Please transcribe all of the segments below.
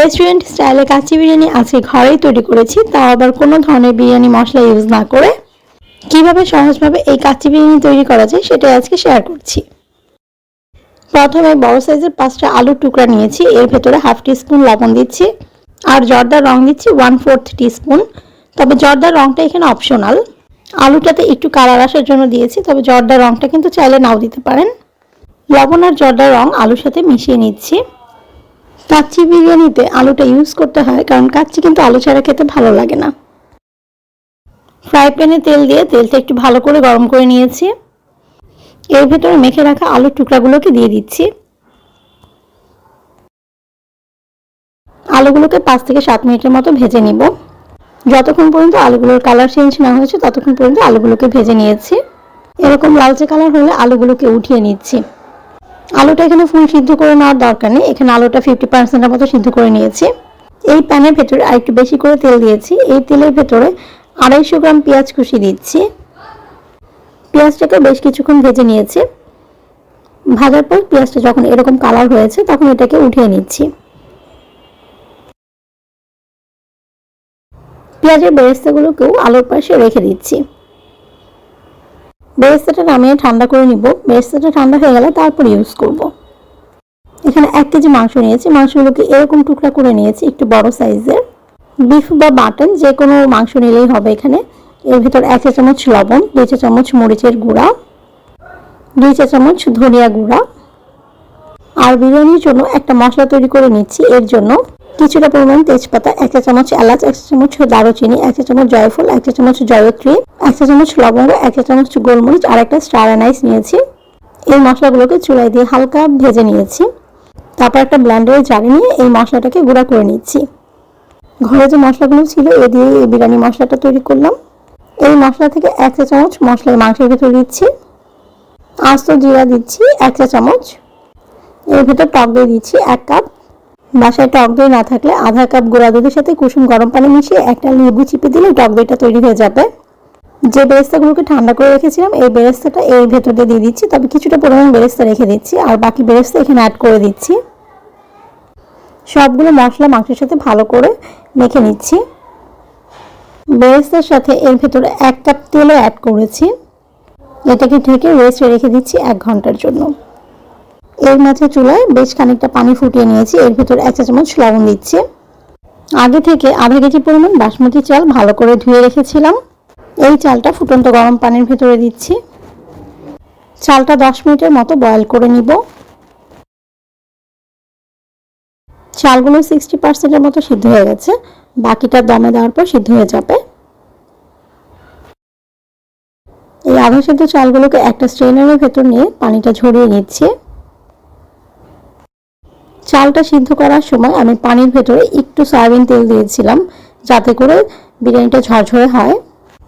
Restaurant স্টাইলে কাচ্চি বিরিয়ানি আজকে ঘরেই তৈরি করেছি, তাও আবার কোনো ধরনের বিরিয়ানি মশলা ইউজ না করে। কীভাবে সহজভাবে এই কাচ্চি বিরিয়ানি তৈরি করা যায় সেটাই আজকে শেয়ার করছি। প্রথমে বড় সাইজের পাঁচটা আলুর টুকরা নিয়েছি, এর ভেতরে হাফ টিস্পুন লবণ দিচ্ছি, আর জর্দার রং দিচ্ছি ওয়ান ফোর্থ টিস্পুন তবে জর্দার রংটা এখানে অপশনাল আলুটাতে একটু কালার আসার জন্য দিয়েছি, তবে জর্দার রংটা কিন্তু চাইলে নাও দিতে পারেন। লবণ আর জর্দার রং আলুর সাথে মিশিয়ে নিচ্ছি। কাচ্চি বিরিয়ানিতে আলুটা ইউজ করতে হয়, কারণ কাচ্চি কিন্তু আলু ছাড়া খেতে ভালো লাগে না। ফ্রাই প্যানে তেল দিয়ে তেলটা একটু ভালো করে গরম করে নিয়েছি। এর ভেতরে মেখে রাখা আলুর টুকরাগুলোকে দিয়ে দিচ্ছি। আলুগুলোকে পাঁচ থেকে সাত মিনিটের মতো ভেজে নিব। যতক্ষণ পর্যন্ত আলুগুলোর কালার চেঞ্জ না হয়েছে, ততক্ষণ পর্যন্ত আলুগুলোকে ভেজে নিয়েছি। এরকম লালচে কালার হলে আলুগুলোকে উঠিয়ে নিচ্ছি। আলুটা এখানে ফুল সিদ্ধ করে নেওয়ার দরকার নেই। এখানে আলুটা ফিফটি পার্সেন্টের মতো সিদ্ধ করে নিয়েছি। এই প্যানের ভেতরে আরেকটু বেশি করে তেল দিয়েছি। এই তেলের ভেতরে আড়াইশো গ্রাম পেঁয়াজ কুচি দিচ্ছি। পেঁয়াজটাকে বেশ কিছুক্ষণ ভেজে নিয়েছি। ভাজার পর পেঁয়াজটা যখন এরকম কালার হয়েছে, তখন এটাকে উঠিয়ে নিচ্ছি। পেঁয়াজের বেরেস্তাগুলোকেও আলুর পাশে রেখে দিচ্ছি। বেরেস্তাটা নামিয়ে ঠান্ডা করে নিব। বেরেস্তাটা ঠান্ডা হয়ে গেলে তারপর ইউজ করব। এখানে এক কেজি মাংস নিয়েছি। মাংসগুলোকে এরকম টুকরা করে নিয়েছি, একটু বড় সাইজের। বিফ বা বাটন যে কোনো মাংস নিলেই হবে এখানে। এর ভিতর এক চা চামচ লবণ, দুই চা চামচ মরিচের গুঁড়া, দুই চা চামচ ধনিয়া গুঁড়া আর বিরিয়ানির জন্য একটা মশলা তৈরি করে নিচ্ছি। এর জন্য কিছুটা পরিমাণ তেজপাতা এক চা চামচ এলাচ এক চা চামচ দারুচিনি এক চা চামচ জয়ফল এক চা চামচ জয়ত্রী এক চা চামচ লবঙ্গ এক চা চামচ গোলমরিচ আর একটা স্টার অ্যানাইস নিয়েছি। এই মশলাগুলোকে চুলায় দিয়ে হালকা ভেজে নিয়েছি। তারপর একটা ব্ল্যান্ডারে জারি নিয়ে এই মশলাটাকে গুঁড়া করে নিচ্ছি। ঘরে যে মশলাগুলো ছিল, এ দিয়ে এই বিরিয়ানি মশলাটা তৈরি করলাম। এই মশলা থেকে এক চা চামচ মশলার মাংসের ভেতর দিচ্ছি। আস্ত জিরা দিচ্ছি, এক চা চামচ। এর ভেতর টক দই দিচ্ছি এক কাপ। বাসায় টক দই না থাকলে আধা কাপ গুঁড়া দুধের সাথে কুসুম গরম পানি মিশিয়ে একটা লেবু চিপে দিলে টক দইটা তৈরি হয়ে যাবে। যে বেরেস্তাগুলোকে ঠান্ডা করে রেখেছিলাম, এই বেরেস্তাটা এর ভেতর দিয়ে দিয়ে দিচ্ছি, তবে কিছুটা পরিমাণ বেরেস্তা রেখে দিচ্ছি আর বাকি বেরেস্তা এখানে অ্যাড করে দিচ্ছি। সবগুলো মশলা মাংসের সাথে ভালো করে মেখে নিচ্ছি। বেরেস্তার সাথে এর ভেতরে এক কাপ তেলও অ্যাড করেছি। এটাকে ঢেকে রেস্টে রেখে দিচ্ছি এক ঘণ্টার জন্য। এর মাঝে চুলায় বেশ খানিকটা পানি ফুটিয়ে নিয়েছি। এর ভেতর এক চা চামচ লবণ দিচ্ছি। আগে থেকে আধা কেজি পরিমাণ বাসমতি চাল ভালো করে ধুয়ে রেখেছিলাম। এই চালটা ফুটন্ত গরম পানির ভেতরে দিচ্ছি। চালটা দশ মিনিটের মতো বয়ল করে নিব। চালগুলো সিক্সটি পার্সেন্টের মতো সিদ্ধ হয়ে গেছে। বাকিটা দমে দেওয়ার পর সিদ্ধ হয়ে যাবে। এই আধা সিদ্ধ চালগুলোকে একটা স্ট্রেনারের ভেতর নিয়ে পানিটা ঝরিয়ে নিচ্ছি। চালটা সিদ্ধ করার সময় আমি পানির ভেতরে একটু সয়াবিন তেল দিয়েছিলাম, যাতে করে বিরিয়ানিটা ঝরঝরে হয়।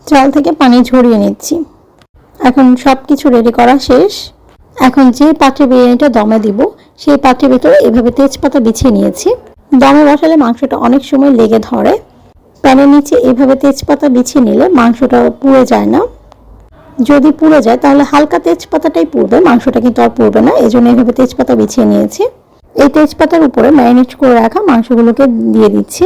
চাল থেকে পানি ঝরিয়ে নিচ্ছি। এখন সব কিছু রেডি করা শেষ। এখন যে পাত্রে বিরিয়ানিটা দমে দিব, সেই পাত্রের ভেতরে এভাবে তেজপাতা বিছিয়ে নিয়েছি। দমে বসালে মাংসটা অনেক সময় লেগে ধরে। প্যানের নিচে এভাবে তেজপাতা বিছিয়ে নিলে মাংসটা পুড়ে যায় না। যদি পুড়ে যায়, তাহলে হালকা তেজপাতাটাই পুড়বে, মাংসটা কিন্তু আর পুড়বে না। এই জন্য এভাবে তেজপাতা বিছিয়ে নিয়েছি। এই তেজপাতার উপরে ম্যারিনেট করে রাখা মাংসগুলোকে দিয়ে দিচ্ছি।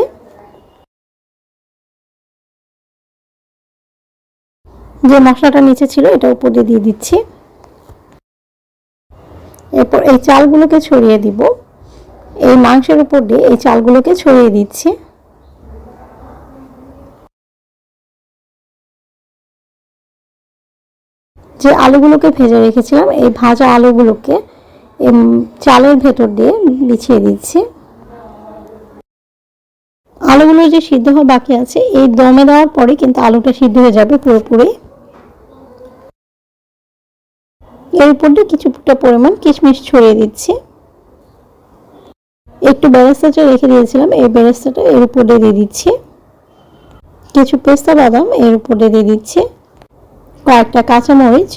যে মশলাটা নিচে ছিল, এটা উপর দিয়ে দিয়ে দিচ্ছি। এরপর এই চালগুলোকে ছড়িয়ে দিব। এই মাংসের উপর দিয়ে এই চালগুলোকে ছড়িয়ে দিচ্ছি। যে আলুগুলোকে ভেজে রেখেছিলাম, এই ভাজা আলুগুলোকে চালের ভেতর দিয়ে বিছিয়ে দিচ্ছি। আলুগুলো যে সিদ্ধ হওয়া বাকি আছে, এই দমে দেওয়ার পরে কিন্তু আলুটা সিদ্ধ হয়ে যাবে পুরোপুরি। এর উপর দিয়ে কিছুটা পরিমাণ কিশমিশ ছড়িয়ে দিচ্ছি। একটু বেরেস্তাটা রেখে দিয়েছিলাম, এই বেরেস্তাটা এর উপর দিয়ে দিয়ে দিচ্ছি। কিছু পেস্তা বাদাম এর উপর দিয়ে দিয়ে দিচ্ছি। কয়েকটা কাঁচামরিচ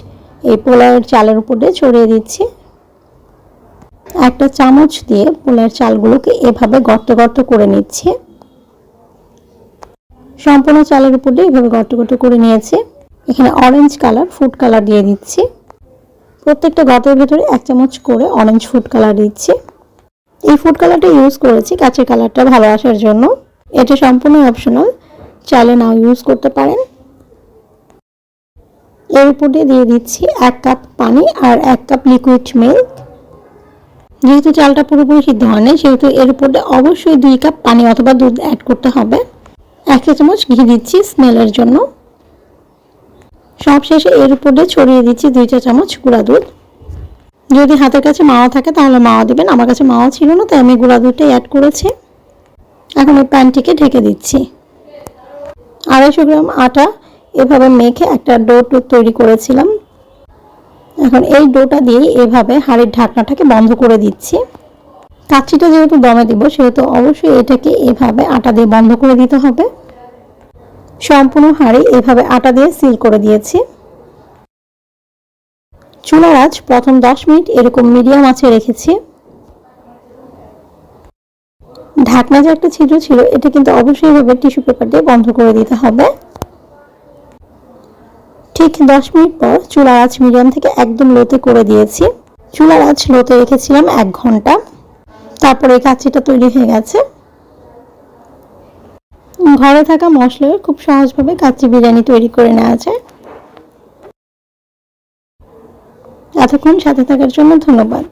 এই পোলাওয়ের চালের উপর দিয়ে ছড়িয়ে দিচ্ছি। একটা চামচ দিয়ে পোলার চালগুলোকে এভাবে গর্ত গর্ত করে নিচ্ছে। সম্পূর্ণ চালের উপর দিয়ে এভাবে গর্ত গর্ত করে নিয়েছে। এখানে অরেঞ্জ কালার ফুড কালার দিয়ে দিচ্ছি। প্রত্যেকটা গর্তের ভিতরে এক চামচ করে অরেঞ্জ ফুড কালার দিচ্ছি। এই ফুড কালারটা ইউজ করেছি কাঁচের কালারটা ভালো আসার জন্য। এটা সম্পূর্ণ অপশনাল চাইলে নাও ইউজ করতে পারেন। এর উপর দিয়ে দিয়ে দিচ্ছি এক কাপ পানি আর এক কাপ লিকুইড মিল্ক যেহেতু চালটা পুরোপুরি সিদ্ধ হয় না সেহেতু এর উপর অবশ্যই দুই কাপ পানি অথবা দুধ অ্যাড করতে হবে। এক চামচ ঘি দিচ্ছি স্মেলের জন্য। সব শেষে এর উপর ছড়িয়ে দিচ্ছি দুই চা চামচ গুঁড়া দুধ। যদি হাতের কাছে মাওয়া থাকে তাহলে মাওয়া দিবেন, আমার কাছে মাওয়া ছিল না, তাই আমি গুঁড়া দুধটাই অ্যাড করেছি। এখন ওই প্যানটিকে ঢেকে দিচ্ছি। আড়াইশো গ্রাম আটা এভাবে মেখে একটা ডো তৈরি করেছিলাম। এখন এই ডোটা দিয়ে এভাবে হাড়ির ঢাকনাটাকে বন্ধ করে দিচ্ছি। কাচ্চিটা যেহেতু দমে দিব, সেহেতু অবশ্যই এটাকে এভাবে আটা দিয়ে বন্ধ করে দিতে হবে। সম্পূর্ণ হাঁড়ি এভাবে আটা দিয়ে সিল করে দিয়েছি। চুলার আজ প্রথম দশ মিনিট এরকম মিডিয়াম আঁচে রেখেছি। ঢাকনা যে একটা ছিদ্র ছিল, এটা কিন্তু অবশ্যই এভাবে টিস্যু পেপার দিয়ে বন্ধ করে দিতে হবে। ঠিক দশ মিনিট পর চুলার আঁচ মিডিয়াম থেকে একদম লোতে করে দিয়েছি। চুলার আঁচ লোতে রেখেছিলাম এক ঘণ্টা। তারপরে এই কাচ্চিটা তৈরি হয়ে গেছে। ঘরে থাকা মশলায় খুব সহজভাবে কাচ্চি বিরিয়ানি তৈরি করে নেওয়া যায়। এতক্ষণ সাথে থাকার জন্য ধন্যবাদ।